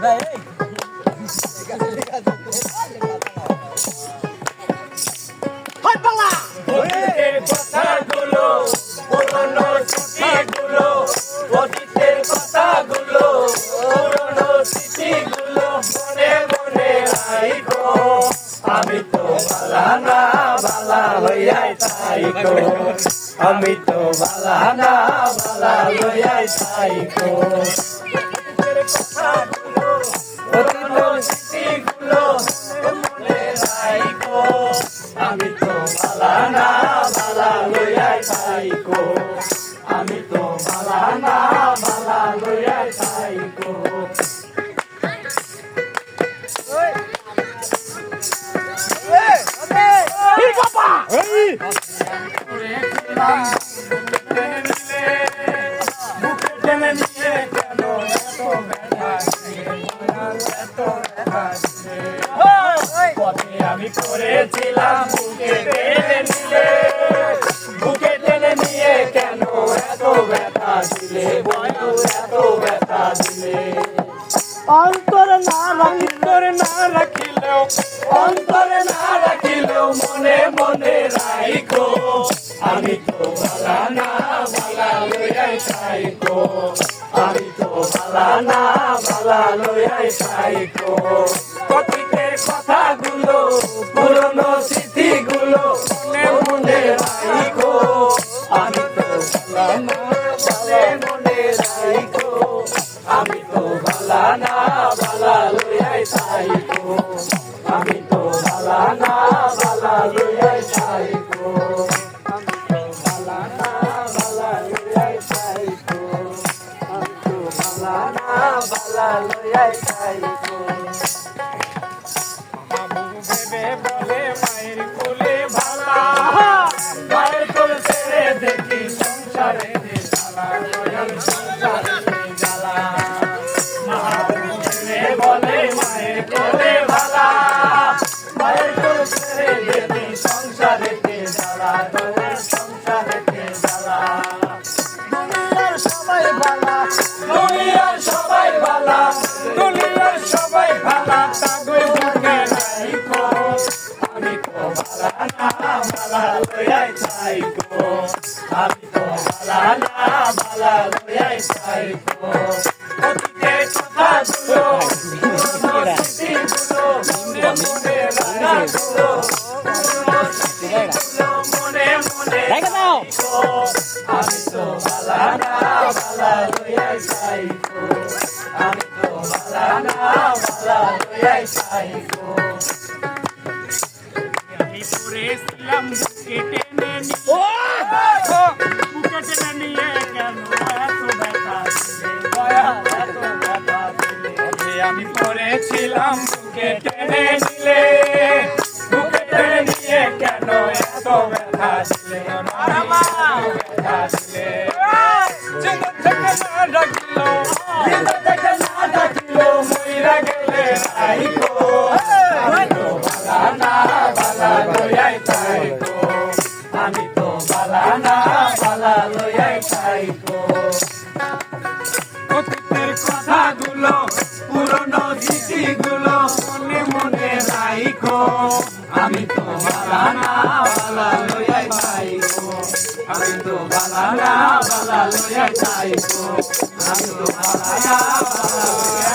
ভাই কথাগুলো পুরনো কথাগুলো পুরনো স্মৃতিগুলো মনে মনে রাখো আমি তো বালা না বালা হইয়াই থাইকো আমি তো বালা না বালা হইয়াই থাইকো কথাগুলো স্মৃতিগুলো আমি করেছিলাম বুকে টেনে নিলে বুকে টেনে নিয়ে কেন এত ব্যথা দিলে? বন্ধু এত ব্যথা দিলে? অন্তর না অন্তর না রাখিলেও অন্তর না রাখিলেও মনে মনে রাইখো আমি তো বালা না বালা লইয়াই খাইকো আমি তো বালা না বালা লইয়াই খাইকো আমি তো বালা না বালা বালা না বালা লইয়াই তো বালা না বালা লইয়াই তো বালা না বালা লইয়াই বলে তো ভালা না ভালা লইয়াই চাইকো অতীতের কথাগুলো পুরনো স্মৃতিগুলো মনে মনে পুরনো স্মৃতিগুলো মনে মনে রেখে দাও আমি তো বালা না বালা লইয়াই সাইকো আমি তো বালা বালা লইয়াই সাইকো আমি পড়েছিলাম বুকে লইয়াই তাইকো আমি তো বালা বালা লইয়াই রাইখো আমি তো বালা না বালা লইয়াই পাইকো আমি তো বালা বালা লইয়াই পাইকো আমি তো বালা বালা